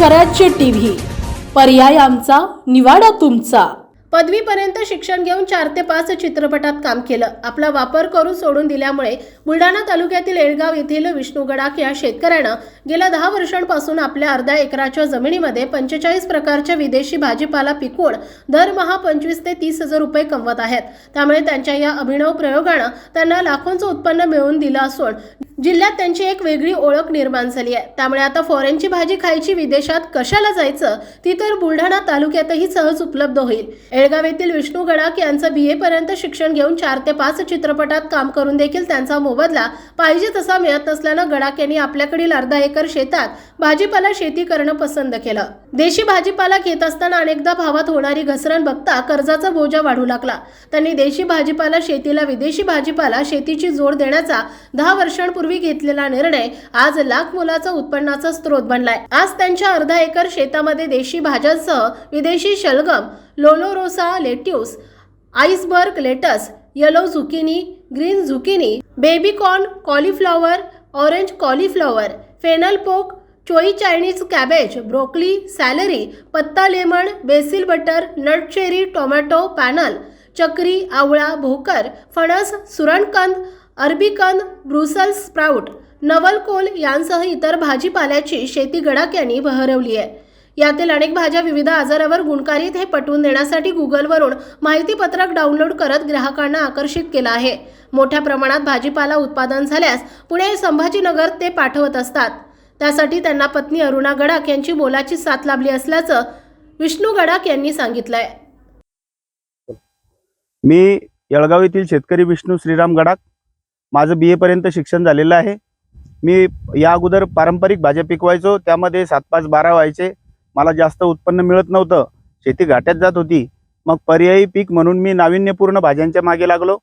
स्वराज्य टीव्ही. पर्याय आमचा निवाडा तुमचा. पदवीपर्यंत शिक्षण घेऊन चार ते पाच चित्रपटात काम केलं. आपला वापर करून सोडून दिल्यामुळे बुलढाणा तालुक्यातील एळगाव येथील विष्णू गडाख या शेतकऱ्यानं गेल्या दहा वर्षांपासून आपल्या अर्ध्या एकराच्या जमिनीमध्ये पंचेचाळीस प्रकारच्या विदेशी भाजीपाला पिकवून दरमहा पंचवीस ते तीस हजार रुपये कमवत आहेत. त्यामुळे त्यांच्या या अभिनव प्रयोगानं त्यांना लाखोंचं उत्पन्न मिळवून दिलं असून जिल्ह्यात त्यांची एक वेगळी ओळख निर्माण झाली आहे. त्यामुळे आता फॉरेनची भाजी खायची विदेशात कशाला जायचं ती तर बुलढाणा तालुक्यातही सहज उपलब्ध होईल. एळगाव येथील विष्णू गडाख यांचं बी ए पर्यंत शिक्षण घेऊन चार ते पाच चित्रपटात काम करून देखील त्यांचा मोबदला पाहिजे तसा मिळत नसल्यानं गडाख यांनी आपल्याकडील अर्धा एकर शेतात भाजीपाला शेती करणं पसंत केलं. देशी भाजीपाला घेत असताना अनेकदा भावात होणारी घसरण बघता कर्जाचा बोजा वाढू लागला. त्यांनी देशी भाजीपाला शेतीला विदेशी भाजीपाला शेतीची जोड देण्याचा दहा वर्षांपूर्वी घेतलेला निर्णय आज लाख मोलाचा उत्पन्नाचा स्रोत बनलाय. आज त्यांच्या अर्धा एकर शेतामध्ये देशी भाज्यांसह विदेशी शलगम lollo rosso lettuce iceberg lettuce yellow zucchini green zucchini baby corn cauliflower orange cauliflower fennel bok choy Chinese cabbage broccoli celery पत्ता lemon basil butter nut cherry tomato panel चक्री आवळा भोकर फणस सुरणकंद अरबीकंद ब्रुसल्स स्प्राऊट नवलकोल यांसह इतर भाजीपाल्याची शेती गडाक यांनी बहरवली आहे. यातील अनेक भाज्या विविध आजारावर गुणकारीत हे पटवून देण्यासाठी गुगलवरून माहितीपत्रक डाउनलोड करत ग्राहकांना आकर्षित केलं आहे. मोठ्या प्रमाणात भाजीपाला उत्पादन झाल्यास पुणे संभाजीनगर ते पाठवत असतात. त्यासाठी त्यांना पत्नी अरुणा गडाख यांची मोलाची साथ लाभली असल्याचं विष्णू गडाख यांनी सांगितलंय. मी येळगाव येथील शेतकरी विष्णू श्रीराम गडाख माझं बी एपर्यंत शिक्षण झालेलं आहे. मी या अगोदर पारंपरिक भाज्या पिकवायचो त्यामध्ये सात पाच बारा व्हायचे. मला जास्त उत्पन्न मिळत नव्हतं. शेती घाट्यात जात होती. मग पर्यायी पीक म्हणून मी नाविन्यपूर्ण भाज्यांच्या मागे लागलो.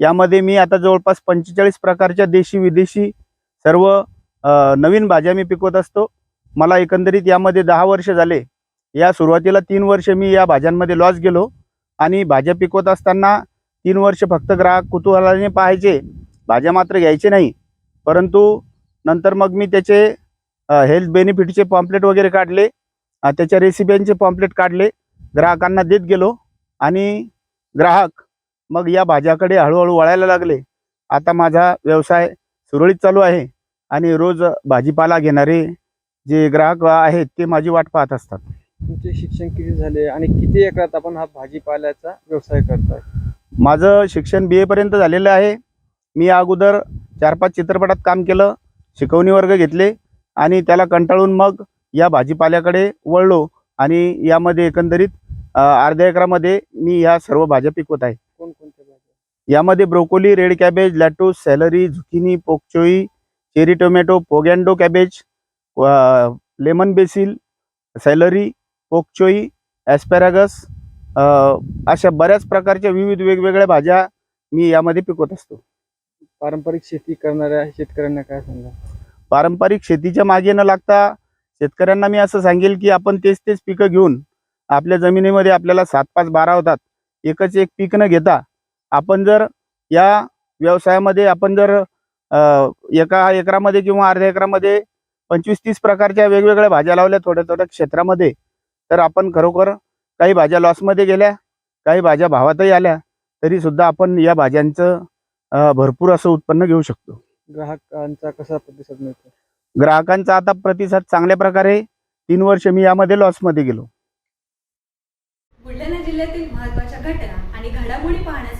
यामध्ये मी आता जवळपास पंचेचाळीस प्रकारच्या देशी विदेशी सर्व नवीन भाज्या मी पिकवत असतो. मला एकंदरीत यामध्ये दहा वर्ष झाले. या सुरुवातीला तीन वर्ष मी या भाज्यांमध्ये लॉस गेलो. आणि भाज्या पिकवत असताना तीन वर्ष फक्त ग्राहक कुतूहलाने पाहायचे. भाज्या मात्र घ्यायचे नाही. परंतु नंतर मग मी त्याचे हेल्थ बेनिफिटचे पॉम्पलेट वगैरे काढले. त्याच्या रेसिप्यांचे पॉम्पलेट काढले. ग्राहकांना देत गेलो. आणि ग्राहक मग या भाज्याकडे हळूहळू वळायला लागले. आता माझा व्यवसाय सुरळीत चालू आहे. आणि रोज भाजीपाला घेणारे जे ग्राहक आहेत ते माझी वाट पाहत असतात. तुमचे शिक्षण किती झाले आणि किती एकरात आपण हा भाजीपाल्याचा व्यवसाय करताय? माझं शिक्षण बी एपर्यंत झालेलं आहे. मी या अगोदर चार पाच चित्रपटात काम केलं शिकवणी वर्ग घेतले आणि त्याला कंटाळून मग या भाजीपाल्याकडे वळलो आणि यामध्ये एकंदरीत अर्ध्या एकरामध्ये मी ह्या सर्व भाज्या पिकवत आहे. कोणकोणत्या भाज्या? यामध्ये broccoli red cabbage lettuce celery zucchini bok choy cherry tomato पोगॅन्डो cabbage lemon basil celery bok choy asparagus अशा बऱ्याच प्रकारच्या विविध वेगवेगळ्या भाज्या मी यामध्ये पिकवत असतो. पारंपरिक शेती करणाऱ्या शेतकऱ्यांना काय सांगा? पारंपरिक शेतीच्या मागे न लागता शेतकऱ्यांना मी असं सांगेल की आपण तेच तेच पिकं घेऊन आपल्या जमिनीमध्ये आपल्याला सात पाच बारा होतात एकच एक पीक न घेता आपण जर या व्यवसायामध्ये आपण जर एका एकरामध्ये किंवा अर्ध्या एकरामध्ये पंचवीस तीस प्रकारच्या वेगवेगळ्या भाज्या लावल्या थोड्या थोड्या क्षेत्रामध्ये. तर आपण खरोखर काही भाज्या लॉसमध्ये गेल्या काही भाज्या भावातही आल्या तरी सुद्धा आपण या भाज्यांचं भरपूर असं उत्पन्न घेऊ शकतो. ग्राहकांचा कसा प्रतिसाद मिळतो? ग्राहकांचा आता प्रतिसाद चांगल्या प्रकारे तीन वर्ष मी यामध्ये लॉसमध्ये गेलो. बुलढाणा जिल्ह्यातील महत्त्वाच्या घटना आणि घडामोडी पाहण्यासाठी